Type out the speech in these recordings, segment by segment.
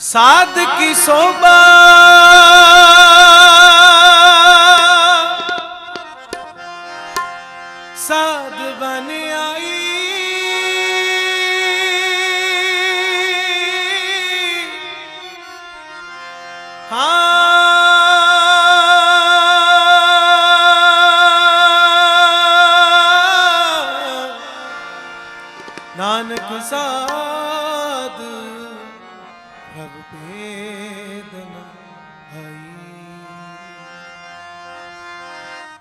ਸਾਧ ਕੀ ਸੋਭਾ? ਸਭ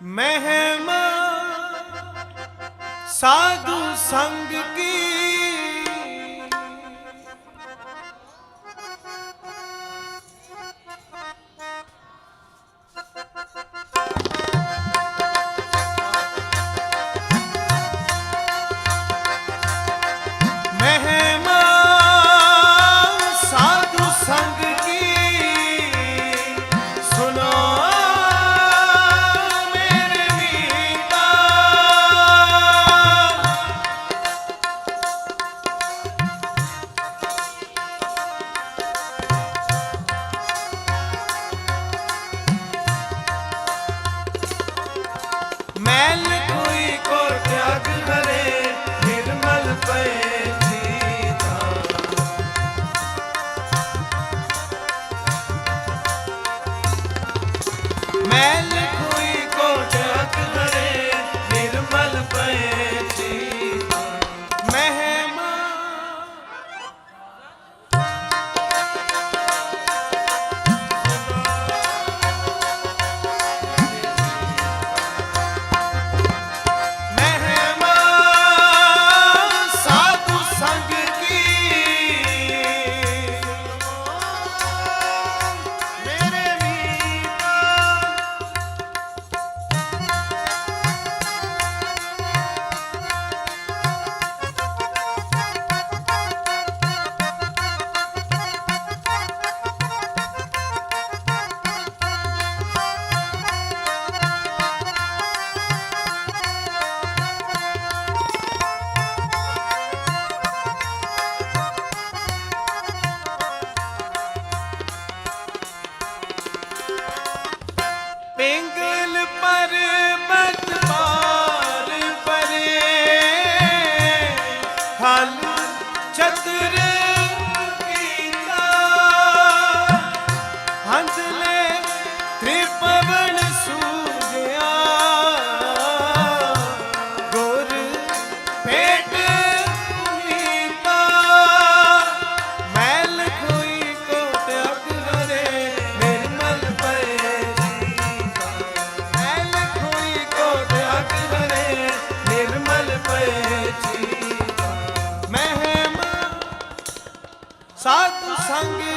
ਮਹਿਮਾ ਸਾਧੂ ਸੰਗ ਕੀ Man. ਸਾਧੂ ਸੰਗ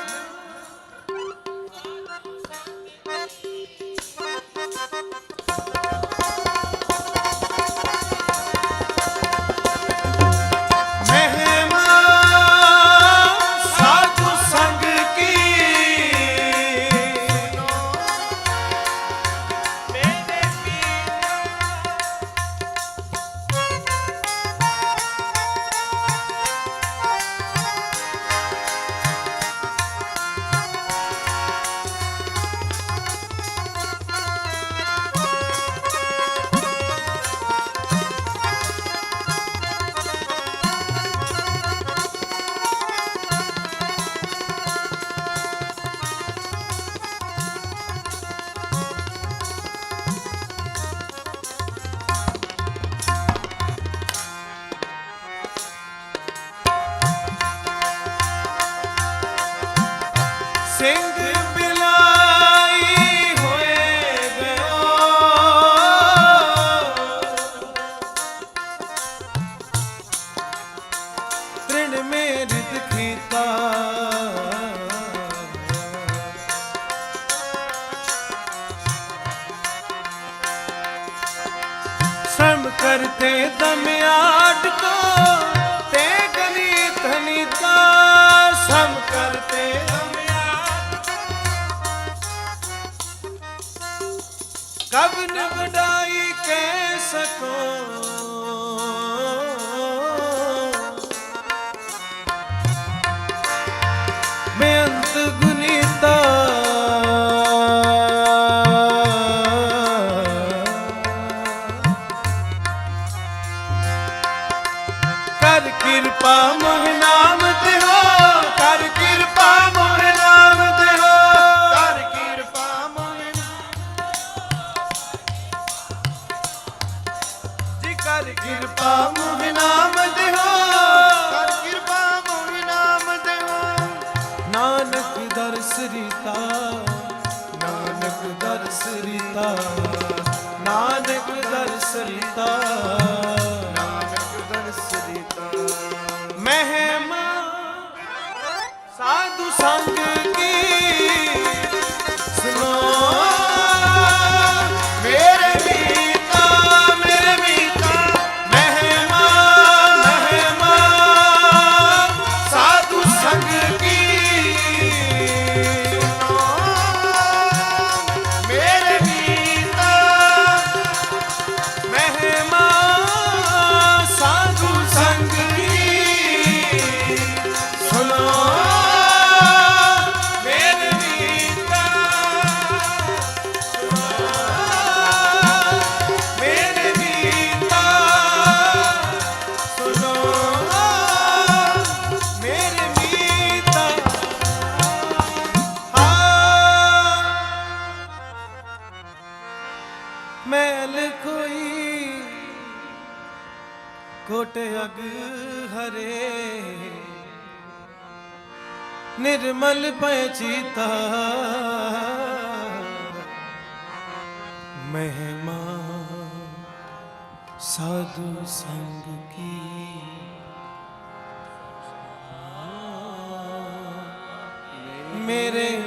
करते दम आट को ते गणित धनिता सम करते दम आट कब न बड़ाई कह सको ਕਰ ਕਿਰਪਾ ਮੋਹ ਨਾਮ ਤੇ ਸਾਧੂ ਸੰਗ ਮੈਲ ਕੋਈ ਕੋਟ ਅਗ ਹਰੇ। ਨਿਰਮਲ ਪੈ ਚੀਤਾ ਮਹਿਮਾ ਸਾਧੂ ਸੰਗ ਕੀ। ਮੇਰੇ